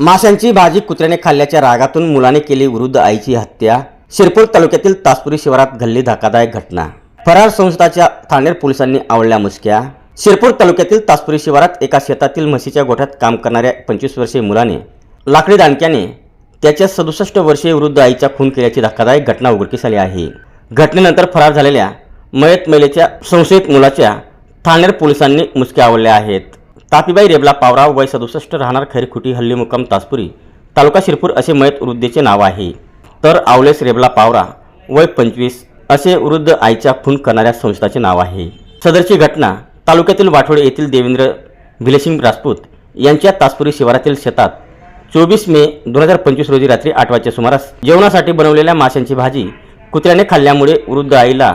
माशांची भाजी कुत्र्याने खाल्ल्याच्या रागातून मुलाने केली वृद्ध आईची हत्या. शिरपूर तालुक्यातील तासपुरी शिवारात घडली धक्कादायक घटना. फरार संस्थाच्या ठाणेर पोलिसांनी आवडल्या मुसक्या. शिरपूर तालुक्यातील तासपुरी शिवारात एका शेतातील म्हशीच्या गोठ्यात काम करणाऱ्या पंचवीस वर्षीय मुलाने लाकडी दांडक्याने त्याच्या सदुसष्ट वर्षीय वृद्ध आईचा खून केल्याची धक्कादायक घटना उघडकीस आली आहे. घटनेनंतर फरार झालेल्या मयत महिलेच्या संशयित मुलाच्या ठाणेर पोलिसांनी मुसक्या आवडल्या आहेत. तापीबाई रेबला पावराव वय सदुसष्ट राहणार खैरखुटी हल्ली मुक्काम तासपुरी तालुका शिरपूर असे मयत वृद्धेचे नाव आहे. तर आवलेस रेबला पावरा वय पंचवीस असे वृद्ध आईच्या खून करणाऱ्या संस्थाचे नाव आहे. सदरची घटना तालुक्यातील वाठोडे येथील देवेंद्र भिलेसिंग राजपूत यांच्या तासपुरी शिवारातील शेतात चोवीस मे दोन हजार पंचवीस रोजी रात्री आठ वाजच्या सुमारास जेवणासाठी बनवलेल्या माशांची भाजी कुत्र्याने खाल्ल्यामुळे वृद्ध आईला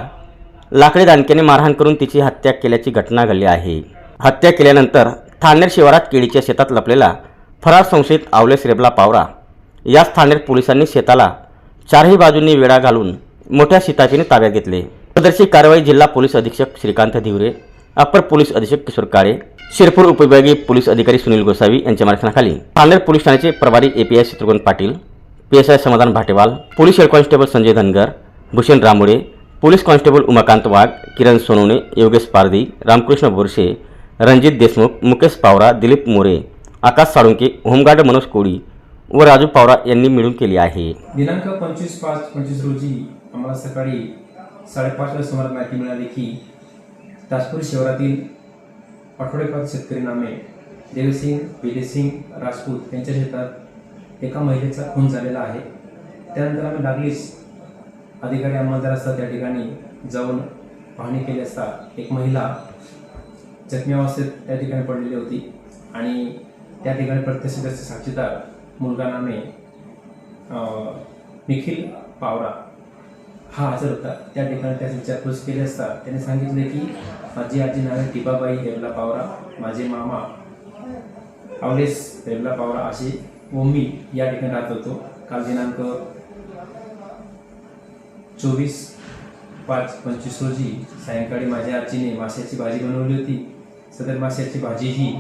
लाकडी दांडक्याने मारहाण करून तिची हत्या केल्याची घटना घडली आहे. हत्या केल्यानंतर ठाणेर शिवारात केळीच्या शेतात लपलेला फरार संशयित आवलेस रेबला पावरा. याच ठाणेर पोलिसांनी शेताला चारही बाजूंनी वेढा घालून मोठ्या शिताफीने ताब्यात घेतले. सदरची कारवाई जिल्हा पोलीस अधीक्षक श्रीकांत धिवरे अप्पर पोलीस अधीक्षक किशोर काळे शिरपूर उपविभागीय पोलीस अधिकारी सुनील गोसावी यांच्या मार्गदर्शनाखाली. ठाणेर पोलीस ठाण्याचे प्रभारी API Shatrughan Patil P S I Samadhan Bhatewal police head constable Sanjay Dhangar Bhushan Ramode police constable Umakant Wagh Kiran Sonawane Yogesh Pardhi Ramkrishna Borse Ranjit Deshmukh Mukesh Pawara Dilip More Akash Salunke home guard Manoj Koli व राजू पावरा यांनी मिळून केली आहे. दिनांक पंचवीस पाच पंचवीस रोजी आम्हाला सकाळी साडेपाचच्या सुमारास माहिती मिळाली की ताजपूर शहरातील आठवडेपाच शेतकरी नामे देवसिंग विजयसिंग राजपूत यांच्या शेतात एका महिलेचा खून झालेला आहे. त्यानंतर आम्ही लागलीच अधिकारी अंमलदार असतात त्या ठिकाणी जाऊन पाहणी केली असता एक महिला जखमी अवस्थेत त्या ठिकाणी पडलेली होती. आणि त्या ठिकाणी प्रत्यक्षदर्शी साक्षीदार मुलगा नामे निखिल पावरा हा हजर होता. त्या ठिकाणी त्याची विचारपूस केली असता त्याने सांगितले की माझी आजी नावे टिबाबाई रेवला पावरा माझे मामा अवलेस रेवला पावरा असे व मी या ठिकाणी राहत होतो. काल दिनांक चोवीस पाच पंचवीस रोजी सायंकाळी माझ्या आजीने माशाची भाजी बनवली होती. सदर माशाची भाजी ही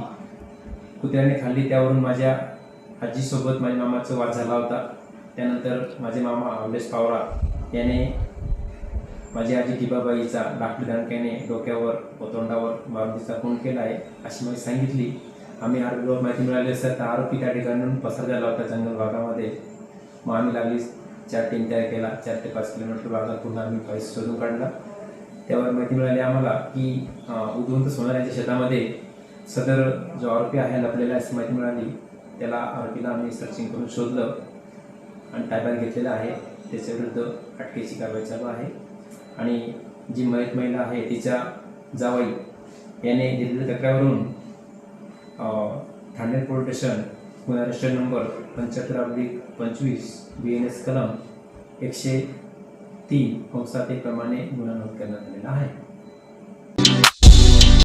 कुत्र्याने खाल्ली. त्यावरून माझ्या आजीसोबत माझ्या मामाचा वाद झाला होता. त्यानंतर माझे मामा अमलेश पावरा याने माझी आजी दिबाबाईचा लाकडी दांडक्याने डोक्यावर व तोंडावर मारुतीचा खून केला आहे अशी माहिती सांगितली. आम्ही आरोग्यावर माहिती मिळाली असता आरोपी त्या ठिकाणून पसार झाला होता जंगल भागामध्ये. मग आम्ही लागली चार टीम तयार केला. चार ते पाच किलोमीटर भागात पुन्हा आम्ही पैसे शोधून काढला. त्यावर माहिती मिळाली आम्हाला की उद्वंत उदवंत सोनार यांच्या शेतामध्ये सदर जो आरोपी आहे लपलेला आहे अशी माहिती मिळाली. त्याला आरोपीला आम्ही सर्चिंग करून शोधलं आणि ताब्यात घेतलेलं आहे. त्याच्याविरुद्ध अटकेची कारवाई चालू आहे. आणि जी मयत महिला आहे तिच्या जावई याने दिलेल्या तक्रारीवरून ठाणे पोलीस स्टेशन गुन्हा रजिस्टर नंबर पंच्याहत्तर अब्लिक पंचवीस बी एन एस कलम एकशे तीन कंसात एक प्रमाणे गुन्हा करण्यात आलेला आहे.